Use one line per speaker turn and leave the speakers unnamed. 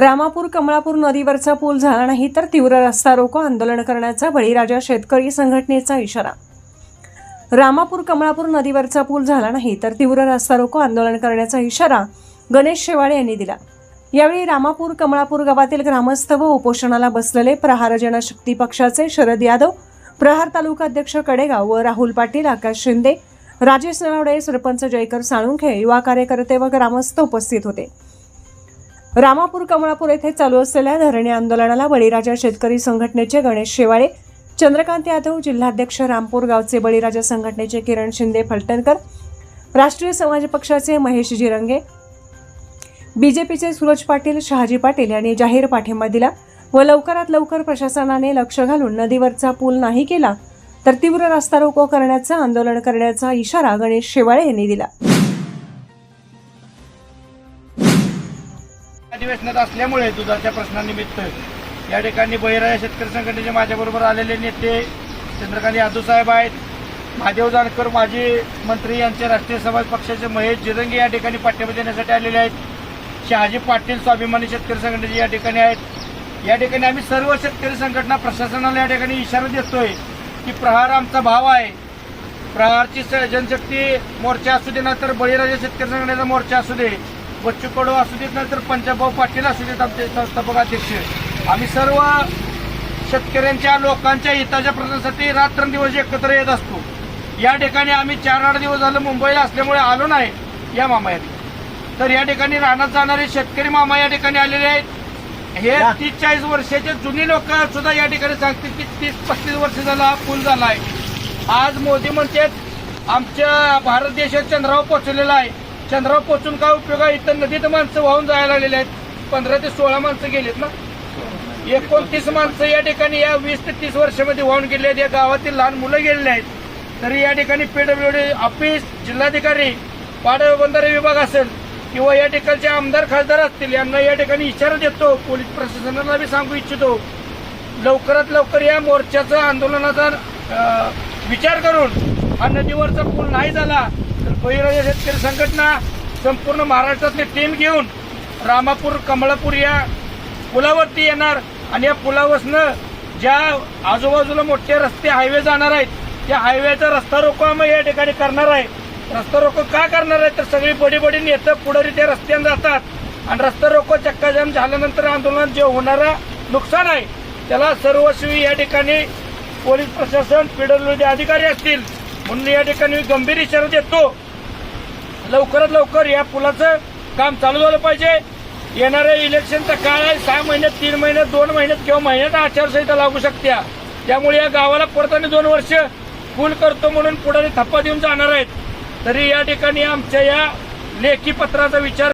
रामापूर कमळापूर नदीवरचा पूल झाला नाही तर तीव्र रस्ता रोको आंदोलन करण्याचा बळीराजा शेतकरी संघटनेचा इशारा. रामापूर कमळापूर नदीवरचा पूल झाला नाही तर तीव्र रस्ता रोको आंदोलन करण्याचा इशारा गणेश शेवाळे यांनी दिला. यावेळी रामापूर कमळापूर गावातील ग्रामस्थ व उपोषणाला बसलेले प्रहार जनशक्ती पक्षाचे शरद यादव प्रहार तालुका अध्यक्ष कडेगाव व राहुल पाटील आकाश शिंदे राजेश नरवडे सरपंच जयकर साळुंखे युवा कार्यकर्ते व ग्रामस्थ उपस्थित होते. रामापूर कमळापूर येथे चालू असलेल्या धरणे आंदोलनाला बळीराजा शेतकरी संघटनेचे गणेश शेवाळे चंद्रकांत यादव जिल्हाध्यक्ष रामपूर गावचे बळीराजा संघटनेचे किरण शिंदे फलटणकर राष्ट्रीय समाज पक्षाचे महेश जिरंगे बीजेपीचे सूरज पाटील शहाजी पाटील यांनी जाहीर पाठिंबा दिला व लवकरात लवकर प्रशासनाने लक्ष घालून नदीवरचा पूल नाही केला तर तीव्र रास्ता रोको करण्याचा आंदोलन करण्याचा इशारा गणेश शेवाळे यांनी दिला.
प्रश्नात असल्यामुळे दुधाच्या प्रश्नानिमित्त या ठिकाणी बहिराया शेतकरी संघटनेचे माझ्याबरोबर आलेले नेते चंद्रकांत यादव साहेब आहेत. महादेव जानकर माजी मंत्री यांचे राष्ट्रीय समाज पक्षाचे महेश जिरंगे या ठिकाणी पाठिंबा देण्यासाठी आलेले आहेत. शहाजी पाटील स्वाभिमानी शेतकरी संघटनेचे या ठिकाणी आहेत. या ठिकाणी आम्ही सर्व शेतकरी संघटना प्रशासनाला या ठिकाणी इशारा देतोय की प्रहार आमचा भाव आहे. प्रहारची जनशक्ती मोर्चा असू दे ना तर बळीराजा शेतकरी संघटनेचा मोर्चा असू दे. बच्चू कडू असू देत नंतर पंजाबभाऊ पाटील असू देत आमचे संस्थापक अध्यक्ष. आम्ही सर्व शेतकऱ्यांच्या लोकांच्या हिताच्या प्रश्नासाठी रात्रंदिवस एकत्र येत असतो. या ठिकाणी आम्ही चार आठ दिवस झालं मुंबईला असल्यामुळे आलो नाही या मामा या ठिकाणी तर या ठिकाणी रानात जाणारे शेतकरी मामा या ठिकाणी आलेले आहेत. हे तीस चाळीस वर्षाचे जुनी लोक सुद्धा या ठिकाणी सांगतील की तीस पस्तीस वर्ष झाला पूल झाला आहे. आज मोदी म्हणतात आमच्या भारत देशात चंद्रावर पोहोचलेला आहे. चंद्रावर पोहोचून काय उपयोग आहे? इथं नदीत माणसं वाहून जायला लागलेले आहेत. पंधरा ते सोळा माणसं गेलेत ना? एकोणतीस माणसं या ठिकाणी या वीस ते तीस वर्षामध्ये वाहून गेले आहेत. या गावातील लहान मुलं गेलेली आहेत. तरी या ठिकाणी पीडब्ल्यूडी ऑफिस जिल्हाधिकारी पाटबंधारे विभाग असेल किंवा या ठिकाणचे आमदार खासदार असतील यांना या ठिकाणी इशारा देतो. पोलीस प्रशासनाला बी सांगू इच्छितो. लवकरात लवकर या मोर्चाचं आंदोलनाचा विचार करून हा नदीवरचा पूल नाही झाला तर बहिराजा शेतकरी संघटना संपूर्ण महाराष्ट्रातली टीम घेऊन रामापूर कमळापूर या पुलावरती येणार आणि या पुलावरनं ज्या आजूबाजूला मोठे रस्ते हायवे जाणार आहेत त्या हायवेचा रस्ता रोको आम्ही या ठिकाणी करणार आहे. रस्ता रोको का करणार आहे? तर सगळी बडी बडी नेतं पुढारी त्या रस्त्याने जातात. आणि रस्ता रोको चक्काजाम झाल्यानंतर आंदोलनात जे होणारा नुकसान आहे त्याला सर्वस्वी या ठिकाणी पोलीस प्रशासन पीडब्ल्यूडी अधिकारी असतील म्हणून या ठिकाणी मी गंभीर इशारा देतो. लवकरात लवकर या पुलाचं काम चालू झालं पाहिजे. येणाऱ्या इलेक्शनचा काळ आहे सहा महिन्यात तीन महिन्यात दोन महिन्यात किंवा महिन्यात आचारसंहिता लागू शकत्या. त्यामुळे या गावाला परत दोन वर्ष फुल करतो म्हणून पुढे थप्पा देऊन जाणार आहेत. तरी या ठिकाणी आमच्या या लेखी पत्राचा विचार